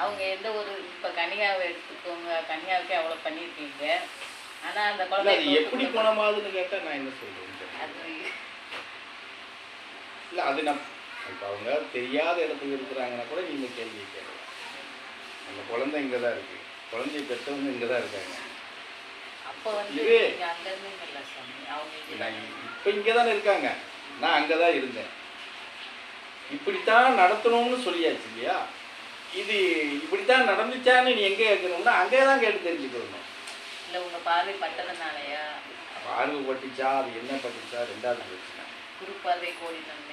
அவங்க எந்த ஒரு இப்போ கன்னியாவை எடுத்துக்கோங்க கன்னியாவுக்கே அவ்வளோ பண்ணியிருக்கீங்க. ஆனால் அந்த குழந்தை எப்படி குணமாகுதுன்னு கேட்டா நான் என்ன சொல்றேன் அது இல்ல அது நம் இப்போ அவங்க தெரியாத இடத்துல இருக்கிறாங்கன்னா கூட நீங்க கேள்வி கேட்கலாம். அந்த குழந்தை இங்கே தான் இருக்கு. குழந்தைய பெற்றவங்க இங்கே தான் இருக்காங்க. அப்போ வந்து இது- நான். இப்போ இங்கே தானே இருக்காங்க. நான் அங்கே தான் இருந்தேன். இப்படித்தான் நடத்தணும்னு சொல்லியாச்சு இல்லையா? இது இப்படித்தான் நடந்துச்சான்னு நீ எங்கே கேட்கணும்னா அங்கே தான் கேட்டு தெரிஞ்சுக்கணும். இல்ல உங்க பார்வை பட்டதுனாலயா? பார்வை பட்டுச்சா அது என்ன பட்டுச்சா ரெண்டாவது பிரச்சனை. குரு பார்வை கோடி இதனாலயா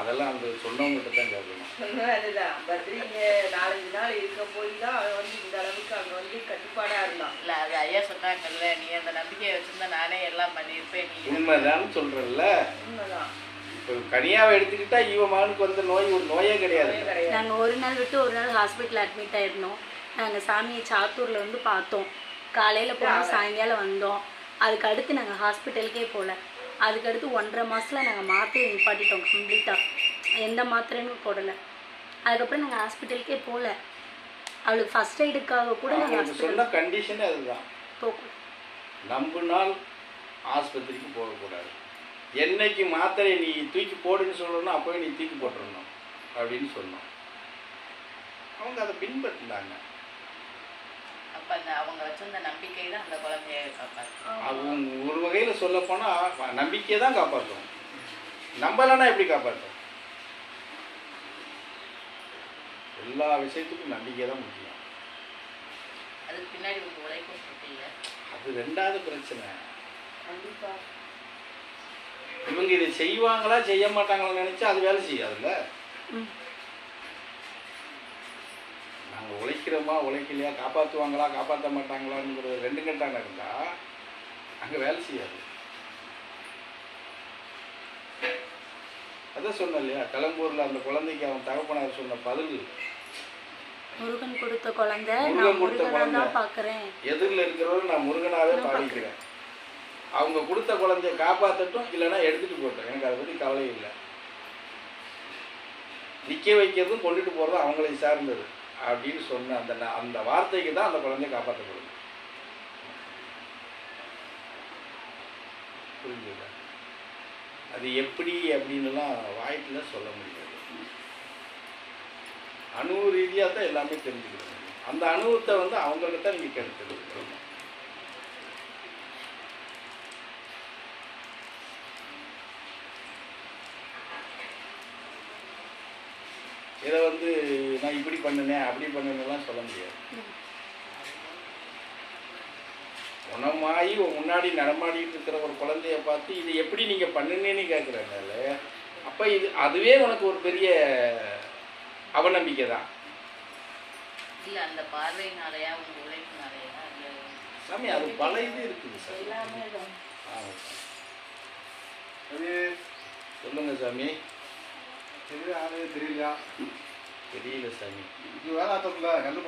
அதெல்லாம் அந்த சொன்னவங்ககிட்ட தான் கேட்கணும். அதுதான். பத்ரிங்க நாலஞ்சு நாள் இருக்க போய் தான் அவன் வந்து இந்த அளவுக்கு அங்கே வந்து கட்டுப்பாடா இருந்தான். இல்ல அது ஐயா சொன்னாங்கல்ல நீ அந்த நம்பிக்கையை வச்சிருந்தா நானே எல்லாம் பண்ணியிருப்பேன் நீ உண்மைதான்னு சொல்கிறல்ல உண்மைதான். இப்போ கனியாவை எடுத்துக்கிட்டா இவ மகனுக்கு வந்த நோய் ஒரு நோயே கிடையாது. நாங்கள் ஒரு நாள் விட்டு ஒரு நாள் ஹாஸ்பிட்டல் அட்மிட் ஆயிருந்தோம். நாங்கள் சாமியை சாத்தூரில் வந்து பார்த்தோம். காலையில் போனோம் சாயங்காலம் வந்தோம். அதுக்கு அடுத்து நாங்கள் ஹாஸ்பிட்டலுக்கே போகல அதுக்கு அடுத்து ஒன்றரை மாதத்தில் நாங்கள் மாத்திரை நிப்பாட்டிட்டோம் கம்ப்ளீட்டாக எந்த மாத்திரைன்னு போடலை. அதுக்கப்புறம் நாங்கள் ஹாஸ்பிட்டலுக்கே போகல அவளுக்கு ஃபர்ஸ்ட் எய்டுக்காக கூட நாங்கள் சொன்ன கண்டிஷனே அதுதான். போகணும் நம்பினால் ஆஸ்பத்திரிக்கு போகக்கூடாது. என்னைக்கு மாத்திரை நீ தூக்கி போடுன்னு சொல்லணும் அப்போவே நீ தூக்கி போட்டுறணும் அப்படின்னு சொன்னோம். அவங்க அதை பின்பற்றினாங்க. அப்ப அவங்க வச்சிருந்த நம்பிக்கை தான் அந்த குழந்தைய காப்பாத்து. அவங்க ஒரு வகையில் சொல்ல போனால் நம்பிக்கையை தான் காப்பாற்றும் நம்பலைன்னா எப்படி காப்பாற்றும் எல்லா விஷயத்துக்கும் நம்பிக்கை தான் முக்கியம். அது ரெண்டாவது பிரச்சனை. கண்டிப்பா. இவங்க இதை செய்வாங்களா செய்ய மாட்டாங்களா நினைச்சா அது வேலை செய்யாதுல்ல? ம். நாங்கள் உழைக்கிறோமா உழைக்கலையா காப்பாற்றுவாங்களா காப்பாற்ற மாட்டாங்களாங்கிற ரெண்டு கண்டான இருந்தா அங்கே வேலை செய்யாது. அதான் சொன்னேன் இல்லையா கிளம்பூரில் அந்த குழந்தைக்கு அவன் தகப்பனார் சொன்ன பதில் முருகன் கொடுத்த குழந்தை முருகன் கொடுத்த குழந்தை. எதிரில் இருக்கிறவரை நான் முருகனாவே நான் பாடிக்கிறேன் அவங்க கொடுத்த குழந்தைய காப்பாற்றட்டும் இல்லைன்னா எடுத்துகிட்டு போட்டோம் எனக்கு அதை பற்றி கவலை இல்லை. நிற்க வைக்கிறதும் கொண்டுட்டு போகிறதும் அவங்களை சார்ந்தது அப்படின்னு சொன்ன அந்த அந்த வார்த்தைக்கு தான் அந்த குழந்தைய காப்பாற்றப்படுது புரிஞ்சுதா? அது எப்படி அப்படின்னுலாம் வாய்ப்பில் சொல்ல முடியாது. அணு ரீதியாக தான் எல்லாமே தெரிஞ்சுக்கிறது அந்த அனுபவத்தை வந்து அவங்கள்ட்ட தான் நீங்கள் கருத்து இதை வந்து நான் இப்படி பண்ணினேன் அப்படி பண்ணினேன்லாம் சொல்ல முடியாது. குணமாயி உன் முன்னாடி நடமாடிட்டு இருக்கிற ஒரு குழந்தைய பார்த்து இது எப்படி நீங்கள் பண்ணுனேன்னு கேட்குறனால அப்போ இது அதுவே உனக்கு ஒரு பெரிய அவநம்பிக்கை தான். இல்ல அந்த பார்வையினாலயா உங்க உழைப்புனாலயா அந்த சாமி அது பல இது இருக்குது சார் எல்லாமே அது சொல்லுங்க சாமி. தெரியல ஆளே தெரியல சாமி. இது வேளாத்தத்தில் கண்டு